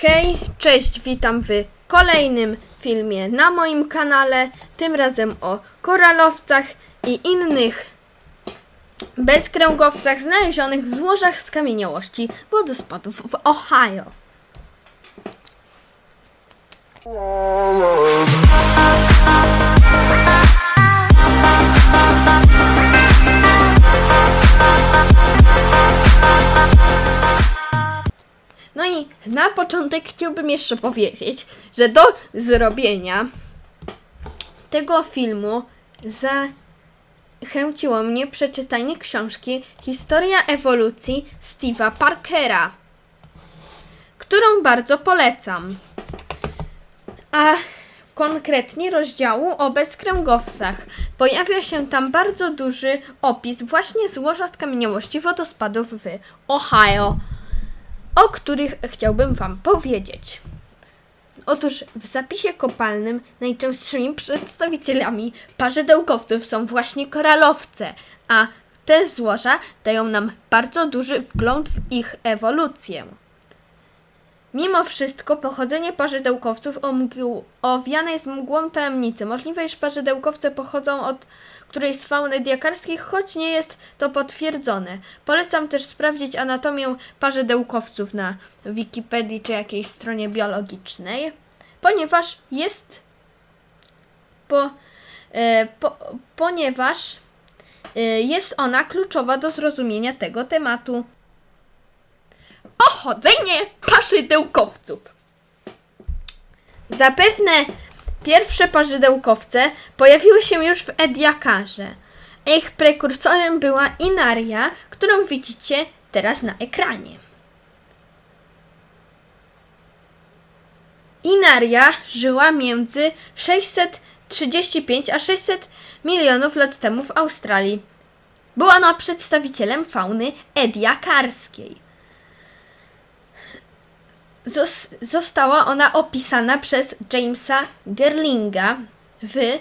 Hej, cześć, witam w kolejnym filmie na moim kanale, tym razem o koralowcach i innych bezkręgowcach znalezionych w złożach skamieniałości wodospadów w Ohio. Na początek chciałbym jeszcze powiedzieć, że do zrobienia tego filmu zachęciło mnie przeczytanie książki Historia ewolucji Steve'a Parkera, którą bardzo polecam. A konkretnie rozdziału o bezkręgowcach. Pojawia się tam bardzo duży opis właśnie złoża skamieniałości wodospadów w Ohio o których chciałbym Wam powiedzieć. Otóż w zapisie kopalnym najczęstszymi przedstawicielami parzydełkowców są właśnie koralowce, a te złoża dają nam bardzo duży wgląd w ich ewolucję. Mimo wszystko pochodzenie parzydełkowców omgł- owiane jest mgłą tajemnicy. Możliwe, iż parzydełkowce pochodzą od którejś z fauny diakarskich, choć nie jest to potwierdzone. Polecam też sprawdzić anatomię parzydełkowców na Wikipedii czy jakiejś stronie biologicznej, ponieważ jest po, e, po, ponieważ e, jest ona kluczowa do zrozumienia tego tematu. Pochodzenie parzydełkowców. Zapewne pierwsze parzydełkowce pojawiły się już w Ediakarze. Ich prekursorem była Inaria, którą widzicie teraz na ekranie. Inaria żyła między 635 a 600 milionów lat temu w Australii. Była ona przedstawicielem fauny ediakarskiej. Zos- została ona opisana przez Jamesa Gerlinga w y,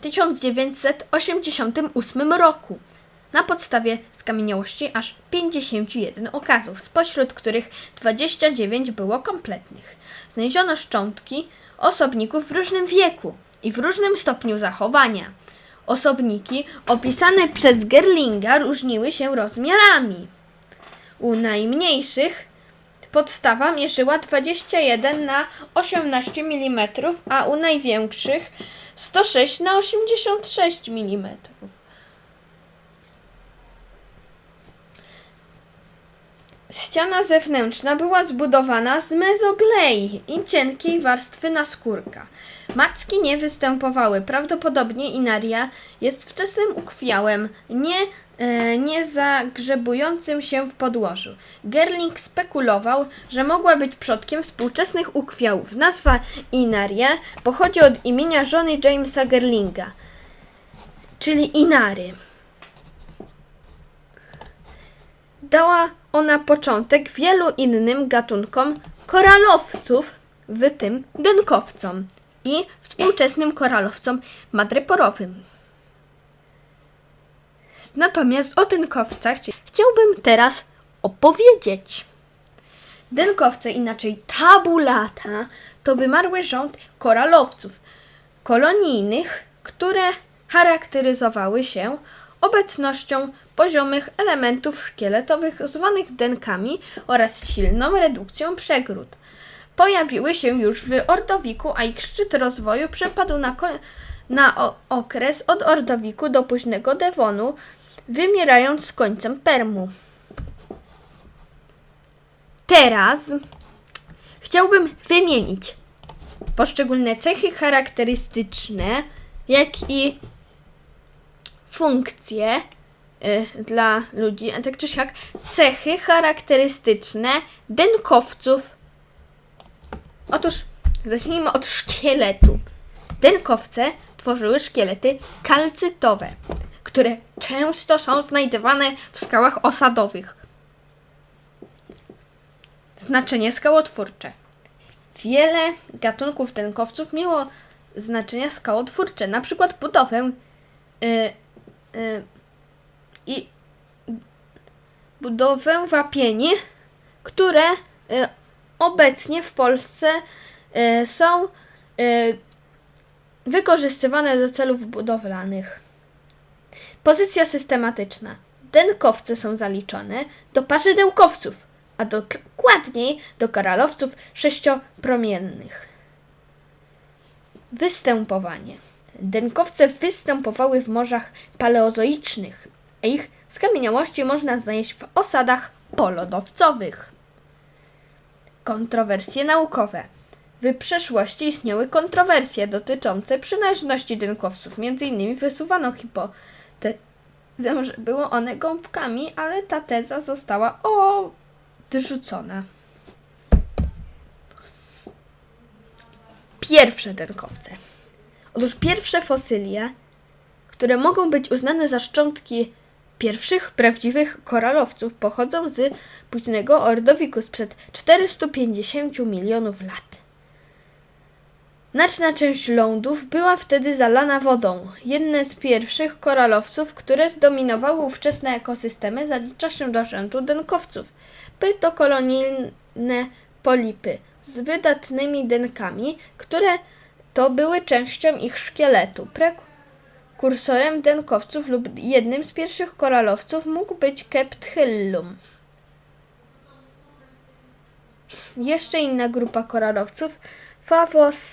1988 roku na podstawie skamieniałości aż 51 okazów, spośród których 29 było kompletnych. Znaleziono szczątki osobników w różnym wieku i w różnym stopniu zachowania. Osobniki opisane przez Gerlinga różniły się rozmiarami. U najmniejszych podstawa mierzyła 21 na 18 mm, a u największych 106 na 86 mm. Ściana zewnętrzna była zbudowana z mezoglei i cienkiej warstwy naskórka. Macki nie występowały. Prawdopodobnie inaria jest wczesnym ukwiałem, nie, e, nie zagrzebującym się w podłożu. Gerling spekulował, że mogła być przodkiem współczesnych ukwiałów. Nazwa inaria pochodzi od imienia żony Jamesa Gerlinga, czyli Inary. Dała ona początek wielu innym gatunkom koralowców, w tym dękowcom i współczesnym koralowcom madreporowym. Natomiast o dękowcach chci- chciałbym teraz opowiedzieć. Dękowce, inaczej tabulata, to wymarły rząd koralowców kolonijnych, które charakteryzowały się obecnością poziomych elementów szkieletowych zwanych denkami oraz silną redukcją przegród. Pojawiły się już w Ordowiku, a ich szczyt rozwoju przypadł na, na okres od Ordowiku do późnego Devonu, wymierając z końcem Permu. Teraz chciałbym wymienić poszczególne cechy charakterystyczne, jak i funkcje dla ludzi, a tak czy siak cechy charakterystyczne dękowców. Otóż zacznijmy od szkieletu. Dękowce tworzyły szkielety kalcytowe, które często są znajdowane w skałach osadowych. Znaczenie skałotwórcze. Wiele gatunków dękowców miało znaczenia skałotwórcze, na przykład budowę y, y, i budowę wapieni, które y, obecnie w Polsce y, są y, wykorzystywane do celów budowlanych. Pozycja systematyczna. Denkowce są zaliczone do parzy dełkowców, a dokładniej do koralowców sześciopromiennych. Występowanie. Denkowce występowały w morzach paleozoicznych, ich skamieniałości można znaleźć w osadach polodowcowych. Kontrowersje naukowe. W przeszłości istniały kontrowersje dotyczące przynależności denkowców. Między innymi wysuwano hipotezę, że były one gąbkami, ale ta teza została odrzucona. Pierwsze denkowce. Otóż pierwsze fosylie, które mogą być uznane za szczątki pierwszych prawdziwych koralowców, pochodzą z późnego Ordowiku sprzed 450 milionów lat. Znaczna część lądów była wtedy zalana wodą. Jedne z pierwszych koralowców, które zdominowały ówczesne ekosystemy, zalicza się do rzędu denkowców. Były to kolonijne polipy z wydatnymi denkami, które to były częścią ich szkieletu. Prekursorem denkowców lub jednym z pierwszych koralowców mógł być Kepthyllum. Jeszcze inna grupa koralowców, Favosites,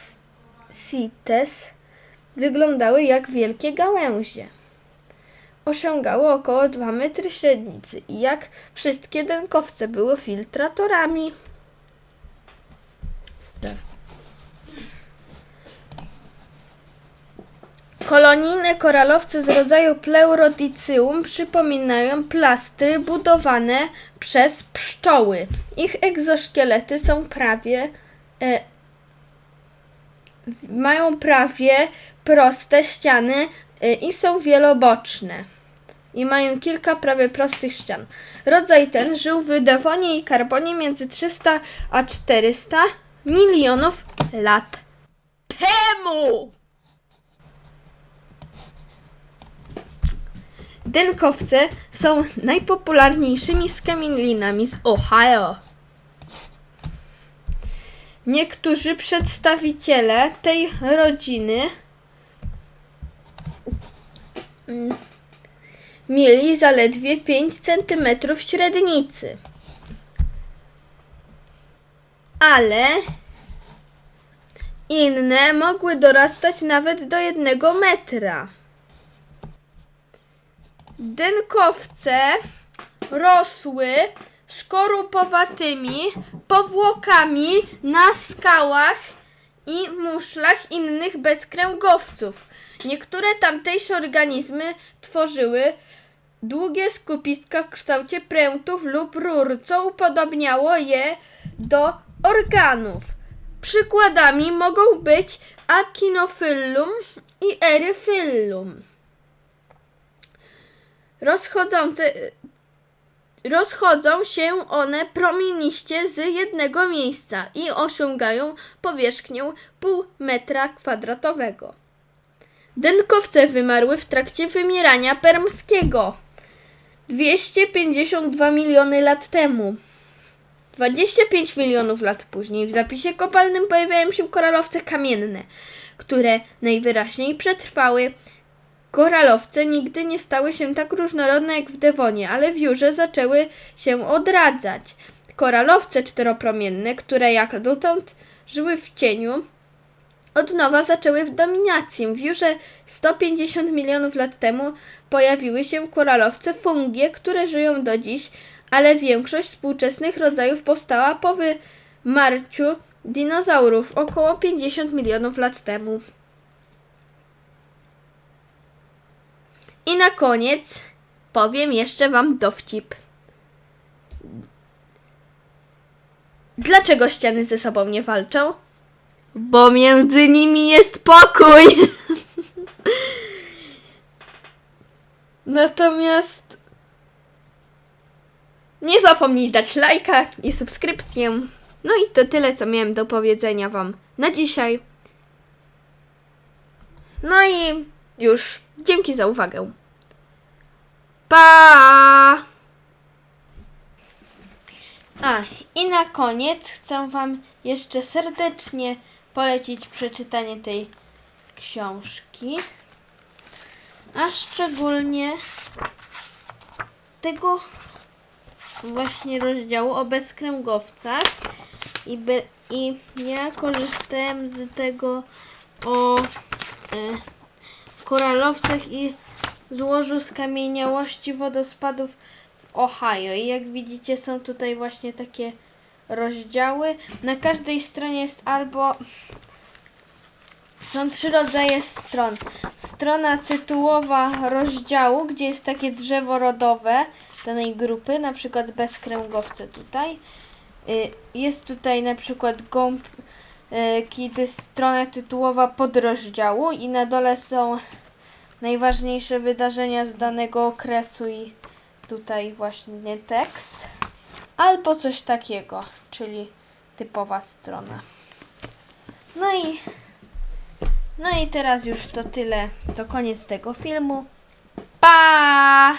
wyglądały jak wielkie gałęzie. Osiągało około 2 metry średnicy i jak wszystkie denkowce były filtratorami. Tak. Kolonijne koralowce z rodzaju Pleurodicium przypominają plastry budowane przez pszczoły. Ich egzoszkielety są prawie e, mają prawie proste ściany e, i są wieloboczne. I mają kilka prawie prostych ścian. Rodzaj ten żył w Dewonie i Karbonie między 300 a 400 milionów lat temu. Denkowce są najpopularniejszymi skamienlinami z Ohio. Niektórzy przedstawiciele tej rodziny mm, mieli zaledwie 5 cm średnicy. Ale inne mogły dorastać nawet do jednego metra. Denkowce rosły skorupowatymi powłokami na skałach i muszlach innych bezkręgowców. Niektóre tamtejsze organizmy tworzyły długie skupiska w kształcie prętów lub rur, co upodobniało je do organów. Przykładami mogą być Achinophyllum i Eryphyllum rozchodzące, rozchodzą się one promieniście z jednego miejsca i osiągają powierzchnię pół metra kwadratowego. Denkowce wymarły w trakcie wymierania permskiego 252 miliony lat temu. 25 milionów lat później w zapisie kopalnym pojawiają się koralowce kamienne, które najwyraźniej przetrwały Koralowce nigdy nie stały się tak różnorodne jak w Dewonie, ale w Jurze zaczęły się odradzać. Koralowce czteropromienne, które jak dotąd żyły w cieniu, od nowa zaczęły dominację. W Jurze 150 milionów lat temu pojawiły się koralowce fungie, które żyją do dziś, ale większość współczesnych rodzajów powstała po wymarciu dinozaurów około 50 milionów lat temu. I na koniec powiem jeszcze Wam dowcip. Dlaczego ściany ze sobą nie walczą? Bo między nimi jest pokój! Natomiast nie zapomnij dać lajka i subskrypcję. No i to tyle, co miałem do powiedzenia Wam na dzisiaj. No i już. Dzięki za uwagę. Pa! A, i na koniec chcę Wam jeszcze serdecznie polecić przeczytanie tej książki. A szczególnie tego właśnie rozdziału o bezkręgowcach. I, be, I ja korzystałem z tego o e, koralowcach i złożu skamieniałości wodospadów w Ohio. I jak widzicie, są tutaj właśnie takie rozdziały. Na każdej stronie jest albo. Są trzy rodzaje stron. Strona tytułowa rozdziału, gdzie jest takie drzewo rodowe danej grupy, na przykład bezkręgowce tutaj. Y, Jest tutaj na przykład gąb, kiedy strona tytułowa podrozdziału i na dole są najważniejsze wydarzenia z danego okresu i tutaj właśnie tekst. Albo coś takiego, czyli typowa strona. No i no i teraz już to tyle. To koniec tego filmu. Pa!